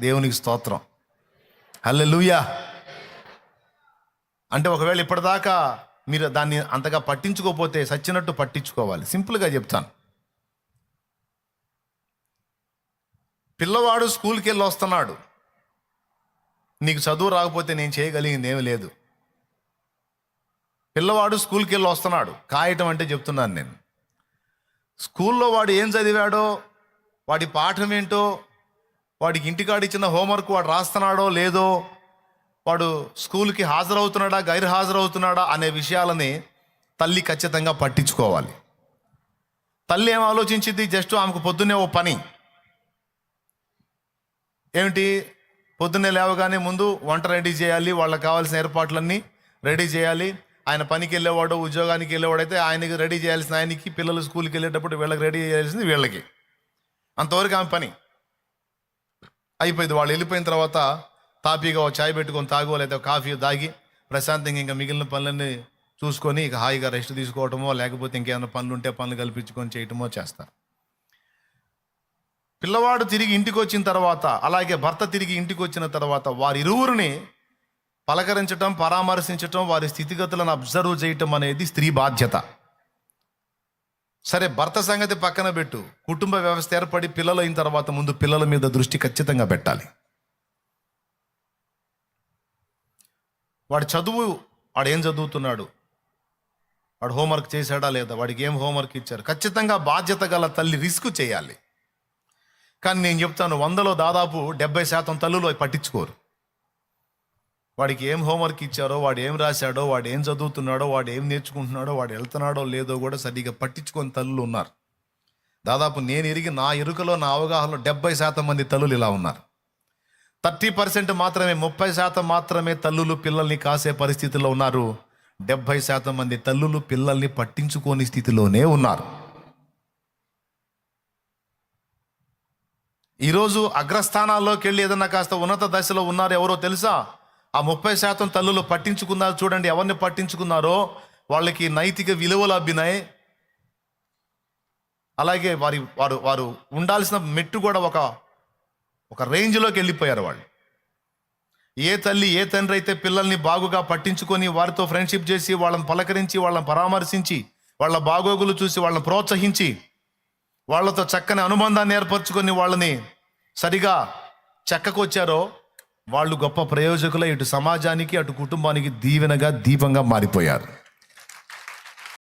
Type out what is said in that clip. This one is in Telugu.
దేవునికి స్తోత్రం. హల్లెలూయా. అంటే ఒకవేళ ఇప్పటిదాకా మీరు దాన్ని అంతగా పట్టించుకోకపోతే సచ్చినట్టు పట్టించుకోవాలి. సింపుల్గా చెప్తాను. పిల్లవాడు స్కూల్కి వెళ్ళి వస్తున్నాడు. నీకు చదువు రాకపోతే నేను చేయగలిగింది ఏమీ లేదు. పిల్లవాడు స్కూల్కి వెళ్ళి వస్తున్నాడు. కాయటం అంటే చెప్తున్నాను నేను. స్కూల్లో వాడు ఏం చదివాడో వాడి పాఠం ఏంటో వాడికి ఇంటికాడ ఇచ్చిన హోంవర్క్ వాడు రాస్తున్నాడో లేదో వాడు స్కూల్కి హాజరవుతున్నాడా గైర్ హాజరవుతున్నాడా అనే విషయాలని తల్లి ఖచ్చితంగా పట్టించుకోవాలి. తల్లి ఏం ఆలోచించింది? జస్ట్ ఆమెకు పొద్దున్నే ఓ పని. ఏమిటి? పొద్దున్నే లేవగానే ముందు వంట రెడీ చేయాలి వాళ్ళకి కావాల్సిన ఏర్పాట్లన్నీ రెడీ చేయాలి. ఆయన పనికి వెళ్ళేవాడు ఉద్యోగానికి వెళ్ళేవాడు అయితే ఆయనకి రెడీ చేయాల్సిన ఆయనకి పిల్లలు స్కూల్కి వెళ్ళేటప్పుడు వీళ్ళకి రెడీ చేయాల్సింది వీళ్ళకి. అంతవరకు ఆమె పని. అయిపోయింది. వాళ్ళు వెళ్ళిపోయిన తర్వాత తాపీగా ఒక చాయ్ పెట్టుకొని తాగో లేదా కాఫీ తాగి ప్రశాంతంగా ఇంకా మిగిలిన పనులన్నీ చూసుకొని ఇక హాయిగా రెస్ట్ తీసుకోవటమో లేకపోతే ఇంకేమైనా పనులు ఉంటే పనులు కల్పించుకొని చేయటమో చేస్తారు. పిల్లవాడు తిరిగి ఇంటికి వచ్చిన తర్వాత అలాగే భర్త తిరిగి ఇంటికి వచ్చిన తర్వాత వారి ఇరువురిని పలకరించటం పరామర్శించటం వారి స్థితిగతులను అబ్జర్వ్ చేయటం అనేది స్త్రీ బాధ్యత. సరే భర్త సంగతి పక్కన పెట్టు. కుటుంబ వ్యవస్థ ఏర్పడి పిల్లలు అయిన తర్వాత ముందు పిల్లల మీద దృష్టి ఖచ్చితంగా పెట్టాలి. వాడు చదువు వాడు ఏం చదువుతున్నాడు? వాడు హోంవర్క్ చేశాడా లేదా? వాడికి ఏం హోంవర్క్ ఇచ్చారు? ఖచ్చితంగా బాధ్యత గల తల్లి రిస్క్ చేయాలి. కానీ నేను చెప్తాను వందలో దాదాపు డెబ్బై శాతం తల్లులు పట్టించుకోరు. వాడికి ఏం హోంవర్క్ ఇచ్చారో వాడు ఏం రాశాడో వాడు ఏం చదువుతున్నాడో వాడు ఏం నేర్చుకుంటున్నాడో వాడు వెళ్తున్నాడో లేదో కూడా సరిగ్గా పట్టించుకొని తల్లులు ఉన్నారు. దాదాపు నేను ఎరిగి నా ఎరుకలో నా అవగాహనలో డెబ్బై శాతం మంది తల్లులు ఇలా ఉన్నారు. థర్టీ పర్సెంట్ మాత్రమే ముప్పై శాతం మాత్రమే తల్లులు పిల్లల్ని కాసే పరిస్థితిలో ఉన్నారు. డెబ్బై శాతం మంది తల్లులు పిల్లల్ని పట్టించుకోని స్థితిలోనే ఉన్నారు. ఈరోజు అగ్రస్థానాల్లోకి వెళ్ళి ఏదన్నా కాస్త ఉన్నత దశలో ఉన్నారు ఎవరో తెలుసా? ఆ ముప్పై శాతం తల్లులు పట్టించుకున్నారు చూడండి ఎవరిని పట్టించుకున్నారో వాళ్ళకి నైతిక విలువలు అబ్బినాయి. అలాగే వారి వారు వారు ఉండాల్సిన మెట్టు కూడా ఒక ఒక రేంజ్లోకి వెళ్ళిపోయారు వాళ్ళు. ఏ తల్లి ఏ తండ్రి అయితే పిల్లల్ని బాగుగా పట్టించుకొని వారితో ఫ్రెండ్షిప్ చేసి వాళ్ళని పలకరించి వాళ్ళని పరామర్శించి వాళ్ళ బాగోగులు చూసి వాళ్ళని ప్రోత్సహించి వాళ్ళతో చక్కని అనుబంధాన్ని ఏర్పరచుకొని వాళ్ళని సరిగా చెక్కకొచ్చారో వాళ్ళు గొప్ప ప్రయోజకులై ఇటు సమాజానికి అటు కుటుంబానికి దీవెనగా దీపంగా మారిపోయారు.